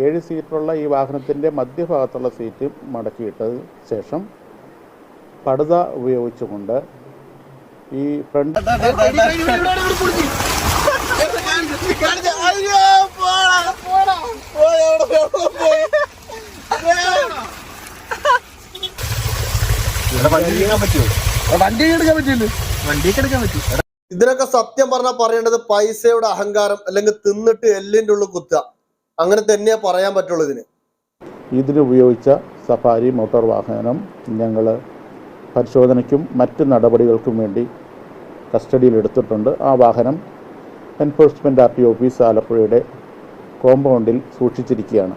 ഏഴ് സീറ്റുള്ള ഈ വാഹനത്തിന്റെ മധ്യഭാഗത്തുള്ള സീറ്റ് മടക്കിയിട്ടത് ശേഷം പടുത ഉപയോഗിച്ചുകൊണ്ട് ഈ ഫ്രണ്ട് വണ്ടി എടുക്കാൻ പറ്റില്ല വണ്ടിക്ക് എടുക്കാൻ പറ്റും ഇതിനൊക്കെ സത്യം പറഞ്ഞാൽ പറയേണ്ടത് പൈസയുടെ അഹങ്കാരം അല്ലെങ്കിൽ തിന്നിട്ട് എല്ലിന്റെ ഉള്ളിൽ കുത്തുക. അങ്ങനെ തന്നെയാ പറയാൻ പറ്റുള്ളൂ ഇതിന് ഉപയോഗിച്ച സഫാരി മോട്ടോർ വാഹനം ഞങ്ങൾ പരിശോധനയ്ക്കും മറ്റ് നടപടികൾക്കും വേണ്ടി കസ്റ്റഡിയിൽ എടുത്തിട്ടുണ്ട് ആ വാഹനം എൻഫോഴ്സ്മെന്റ് ആർ ടി ഓഫീസ് ആലപ്പുഴയുടെ കോമ്പൗണ്ടിൽ സൂക്ഷിച്ചിരിക്കുകയാണ്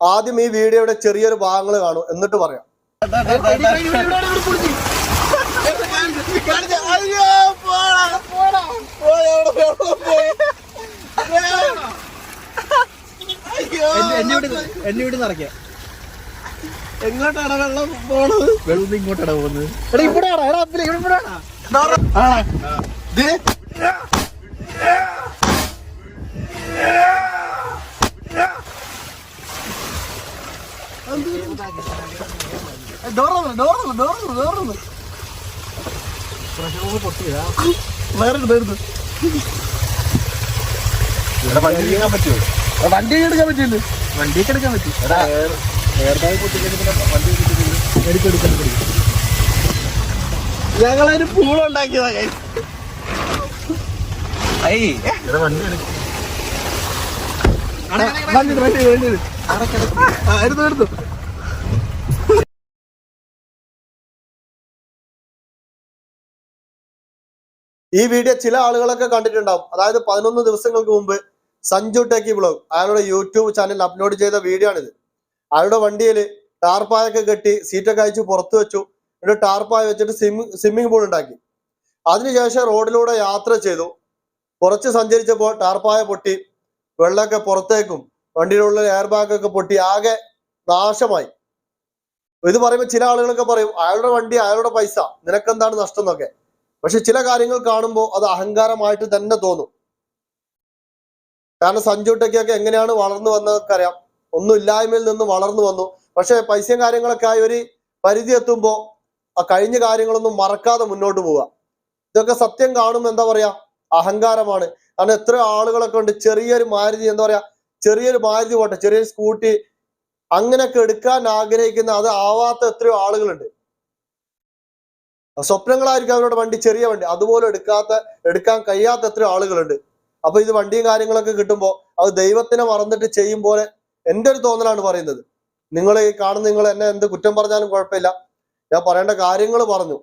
ആദ്യം ഈ വീഡിയോയുടെ ചെറിയൊരു ഭാഗങ്ങൾ കാണൂ എന്നിട്ട് പറയാം എന്നെ എന്നെ നിറയ്ക്കാം എങ്ങോട്ടാണ് വെള്ളം പോണത്? വെള്ളം ഇങ്ങോട്ടാണ് പോകുന്നത് എടാ ഇവിടെയാണോ എടാ അപ്പിലെ ഇവിടെ ഇവിടെയാണോ ഡോറന്ന് ഡോറന്ന് ഡോറന്ന് ഡോറന്ന് പൊട്ടിയതാ വേറെ വേറെ പറ്റുമോ? വണ്ടി എടുക്കാൻ പറ്റില്ല വണ്ടിയൊക്കെ എടുക്കാൻ പറ്റി. ഞങ്ങളൊരു പൂളുണ്ടാക്കിയതാ കൈ വണ്ടി വണ്ടി വണ്ടി എടുത്തു എടുത്തു. ഈ വീഡിയോ ചില ആളുകളൊക്കെ കണ്ടിട്ടുണ്ടാവും. അതായത് പതിനൊന്ന് ദിവസങ്ങൾക്ക് മുമ്പ് സഞ്ജു ടെക്കി ബ്ലോഗ് അയാളുടെ യൂട്യൂബ് ചാനലിൽ അപ്ലോഡ് ചെയ്ത വീഡിയോ ആണിത്. അയാളുടെ വണ്ടിയിൽ ടാർപ്പായൊക്കെ കെട്ടി സീറ്റൊക്കെ അയച്ച് പുറത്തു വെച്ചു. എന്നിട്ട് ടാർപ്പായ വെച്ചിട്ട് സ്വിമ്മിങ് സ്വിമ്മിംഗ് പൂൾ ഉണ്ടാക്കി. അതിനുശേഷം റോഡിലൂടെ യാത്ര ചെയ്തു. കുറച്ച് സഞ്ചരിച്ചപ്പോൾ ടാർപ്പായ പൊട്ടി വെള്ളമൊക്കെ പുറത്തേക്കും വണ്ടിയിലുള്ള എയർ ബാഗ് ഒക്കെ പൊട്ടി ആകെ നാശമായി. ഇത് പറയുമ്പോൾ ചില ആളുകളൊക്കെ പറയും അയാളുടെ വണ്ടി അയാളുടെ പൈസ. നിനക്കെന്താണ് നഷ്ടം? എന്നൊക്കെ. പക്ഷെ ചില കാര്യങ്ങൾ കാണുമ്പോൾ അത് അഹങ്കാരമായിട്ട് തന്നെ തോന്നും. കാരണം സഞ്ജു എങ്ങനെയാണ് വളർന്നു വന്നതൊക്കെ അറിയാം. ഒന്നും ഇല്ലായ്മയിൽ നിന്ന് വളർന്നു വന്നു. പക്ഷേ പൈസയും കാര്യങ്ങളൊക്കെ ആയി ഒരു പരിധി എത്തുമ്പോൾ ആ കഴിഞ്ഞ കാര്യങ്ങളൊന്നും മറക്കാതെ മുന്നോട്ട് പോവുക. ഇതൊക്കെ സത്യം കാണും എന്താ പറയാ? അഹങ്കാരമാണ്. കാരണം എത്ര ആളുകളൊക്കെ ഉണ്ട്. ചെറിയൊരു മാരുതി എന്താ പറയാ? ചെറിയൊരു മാരുതി പോട്ടെ. ചെറിയൊരു സ്കൂട്ടി. അങ്ങനെയൊക്കെ എടുക്കാൻ ആഗ്രഹിക്കുന്ന അത് ആവാത്ത എത്രയോ ആളുകളുണ്ട്. സ്വപ്നങ്ങളായിരിക്കും അവരുടെ വണ്ടി ചെറിയ വണ്ടി. അതുപോലെ എടുക്കാത്ത എടുക്കാൻ കഴിയാത്ത എത്രയോ ആളുകളുണ്ട്. അപ്പൊ ഇത് വണ്ടിയും കാര്യങ്ങളൊക്കെ കിട്ടുമ്പോൾ അത് ദൈവത്തിനെ മറന്നിട്ട് ചെയ്യും പോലെ എന്റെ ഒരു തോന്നലാണ് പറയുന്നത്. നിങ്ങൾ ഈ കാണുന്ന നിങ്ങൾ എന്നെ എന്ത് കുറ്റം പറഞ്ഞാലും കുഴപ്പമില്ല. ഞാൻ പറയേണ്ട കാര്യങ്ങൾ പറഞ്ഞു.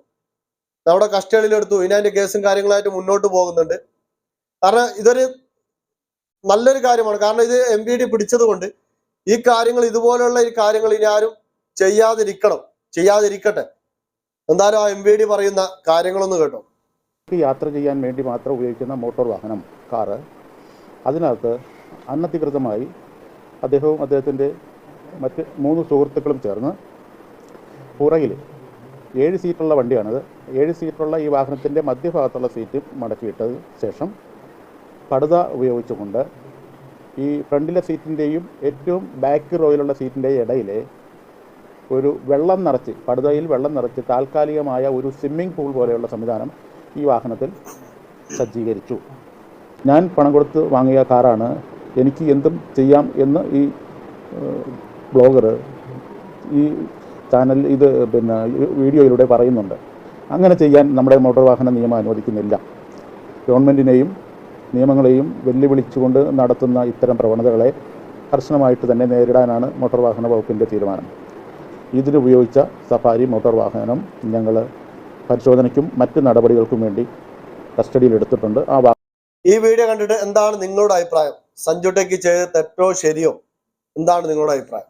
നമ്മുടെ കസ്റ്റഡിയിലെടുത്തു ഇനി അതിന്റെ കേസും കാര്യങ്ങളായിട്ട് മുന്നോട്ട് പോകുന്നുണ്ട്. കാരണം ഇതൊരു നല്ലൊരു കാര്യമാണ്. കാരണം ഇത് എം പി ഡി പിടിച്ചത് കൊണ്ട് ഈ കാര്യങ്ങൾ ഇതുപോലെയുള്ള ഈ കാര്യങ്ങൾ ഇനി ആരും ചെയ്യാതിരിക്കണം. ചെയ്യാതിരിക്കട്ടെ. എന്തായാലും ആ എം പി ഡി പറയുന്ന കാര്യങ്ങളൊന്ന് കേട്ടോ. യാത്ര ചെയ്യാൻ വേണ്ടി മാത്രം ഉപയോഗിക്കുന്ന മോട്ടോർ വാഹനം കാറ്. അതിനകത്ത് അനധികൃതമായി അദ്ദേഹവും അദ്ദേഹത്തിന്റെ മറ്റ് മൂന്ന് സുഹൃത്തുക്കളും ചേർന്ന് പുറകിൽ ഏഴ് സീറ്റുള്ള വണ്ടിയാണത്. ഏഴ് സീറ്റുള്ള ഈ വാഹനത്തിന്റെ മധ്യഭാഗത്തുള്ള സീറ്റ് മടക്കിയിട്ടത് ശേഷം പടുത ഉപയോഗിച്ചുകൊണ്ട് ഈ ഫ്രണ്ടിലെ സീറ്റിന്റെയും ഏറ്റവും ബാക്ക് റോയിലുള്ള സീറ്റിന്റെയും ഇടയിലെ ഒരു വെള്ളം നിറച്ച് പടുതയിൽ വെള്ളം നിറച്ച് താൽക്കാലികമായ ഒരു സ്വിമ്മിംഗ് പൂൾ പോലെയുള്ള സംവിധാനം ഈ വാഹനത്തിൽ സജ്ജീകരിച്ചു. ഞാൻ പണം കൊടുത്ത് വാങ്ങിയ കാറാണ് എനിക്ക് എന്തും ചെയ്യാം എന്ന് ഈ ബ്ലോഗർ ഈ ചാനൽ ഇത് പിന്നെ വീഡിയോയിലൂടെ പറയുന്നുണ്ട്. അങ്ങനെ ചെയ്യാൻ നമ്മുടെ മോട്ടോർ വാഹന നിയമം അനുവദിക്കുന്നില്ല. ഗവൺമെന്റിനെയും നിയമങ്ങളെയും വെല്ലുവിളിച്ചുകൊണ്ട് നടത്തുന്ന ഇത്തരം പ്രവണതകളെ കർശനമായിട്ട് തന്നെ നേരിടാനാണ് മോട്ടോർ വാഹന വകുപ്പിന്റെ തീരുമാനം. ഇതിനുപയോഗിച്ച സഫാരി മോട്ടോർ വാഹനം ഞങ്ങൾ പരിശോധനയ്ക്കും മറ്റ് നടപടികൾക്കും വേണ്ടി കസ്റ്റഡിയിൽ എടുത്തിട്ടുണ്ട്. ആ ഈ വീഡിയോ കണ്ടിട്ട് എന്താണ് നിങ്ങളുടെ അഭിപ്രായം? സഞ്ജു ടെക്ക് ചെയ്ത് തെറ്റോ ശരിയോ? എന്താണ് നിങ്ങളുടെ അഭിപ്രായം?